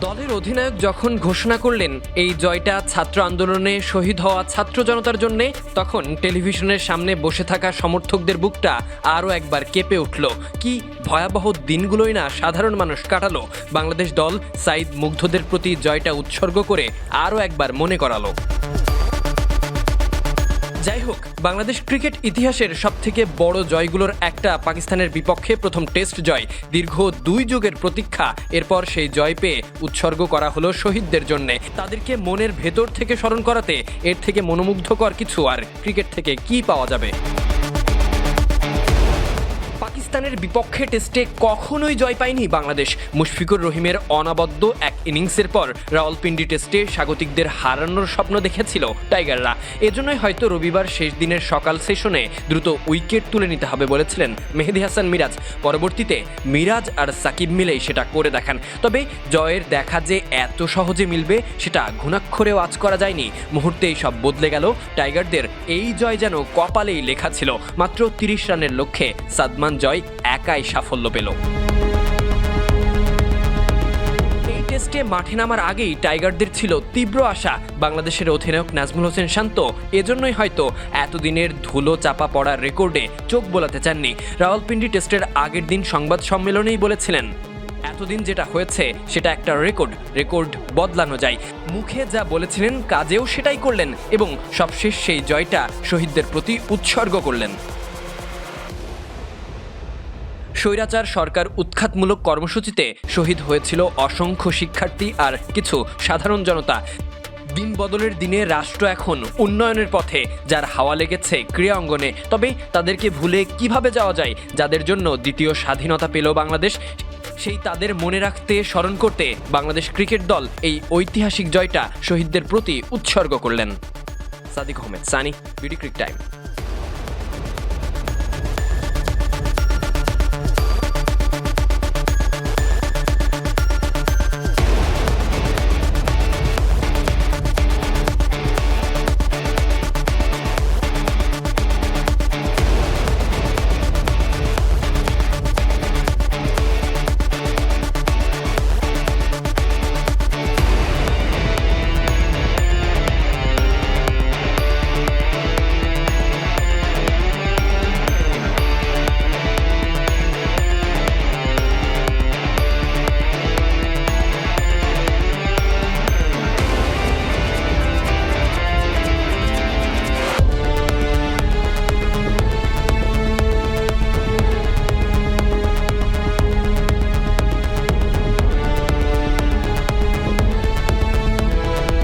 দলের অধিনায়ক যখন ঘোষণা করলেন এই জয়টা ছাত্র আন্দোলনে শহীদ হওয়া ছাত্র জনতার জন্যে, তখন টেলিভিশনের সামনে বসে থাকা সমর্থকদের বুকটা আরও একবার কেঁপে উঠল। কি ভয়াবহ দিনগুলোই না সাধারণ মানুষ কাটালো। বাংলাদেশ দল সাইদ মুগ্ধদের প্রতি জয়টা উৎসর্গ করে আরও একবার মনে করালো। যাই হোক, বাংলাদেশ ক্রিকেট ইতিহাসের সবথেকে বড় জয়গুলোর একটা পাকিস্তানের বিপক্ষে প্রথম টেস্ট জয়। দীর্ঘ দুই যুগের প্রতীক্ষা, এরপর সেই জয় পেয়ে উৎসর্গ করা হলো শহীদদের জন্য। তাদেরকে মনের ভেতর থেকে স্মরণ করাতে এর থেকে মনোমুগ্ধকর কিছু, আর ক্রিকেট থেকে কি পাওয়া যাবে? পাকিস্তানের বিপক্ষে টেস্টে কখনোই জয় পায়নি বাংলাদেশ। মুশফিকুর রহিমের অনাবদ্য এক ইনিংসের পর রাওয়ালপিন্ডি টেস্টে স্বাগতিকদের হারানোর স্বপ্ন দেখেছিল টাইগাররা। এজন্যই হয়তো রবিবার শেষ দিনের সকাল সেশনে দ্রুত উইকেট তুলে নিতে হবে বলেছিলেন মেহেদি হাসান মিরাজ। পরবর্তীতে মিরাজ আর সাকিব মিলেই সেটা করে দেখান। তবে জয়ের দেখা যে এত সহজে মিলবে, সেটা ঘুণাক্ষরেও আজ করা যায়নি। মুহূর্তেই সব বদলে গেল। টাইগারদের এই জয় যেন কপালেই লেখা ছিল। মাত্র তিরিশ রানের লক্ষ্যে সাদমান জয় একাই সাফল্য পেল। এই টেস্টে মাঠে নামার আগেই টাইগারদের ছিল তীব্র আশা। বাংলাদেশের অধিনায়ক নাজমুল হোসেন শান্ত এজন্যই হয়তো এতদিনের ধুলো চাপা পড়ার রেকর্ডে চোখ বোলাতে চাননি। রাওয়ালপিন্ডি টেস্টের আগের দিন সংবাদ সম্মেলনেই বলেছিলেন, এতদিন যেটা হয়েছে, সেটা একটা রেকর্ড। রেকর্ড বদলানো যায়। মুখে যা বলেছিলেন, কাজেও সেটাই করলেন এবং সবশেষ সেই জয়টা শহীদদের প্রতি উৎসর্গ করলেন। স্বৈরাচার সরকার উৎখাতমূলক কর্মসূচিতে শহীদ হয়েছিল অসংখ্য শিক্ষার্থী আর কিছু সাধারণ জনতা। দিন বদলের দিনে রাষ্ট্র এখন উন্নয়নের পথে, যার হাওয়া লেগেছে ক্রীড়া অঙ্গনে। তবে তাদেরকে ভুলে কীভাবে যাওয়া যায়, যাদের জন্য দ্বিতীয় স্বাধীনতা পেল বাংলাদেশ, সেই তাদের মনে রাখতে, স্মরণ করতে বাংলাদেশ ক্রিকেট দল এই ঐতিহাসিক জয়টা শহীদদের প্রতি উৎসর্গ করলেন। Sadiq Ahmed, Sunny, BD Cric Time.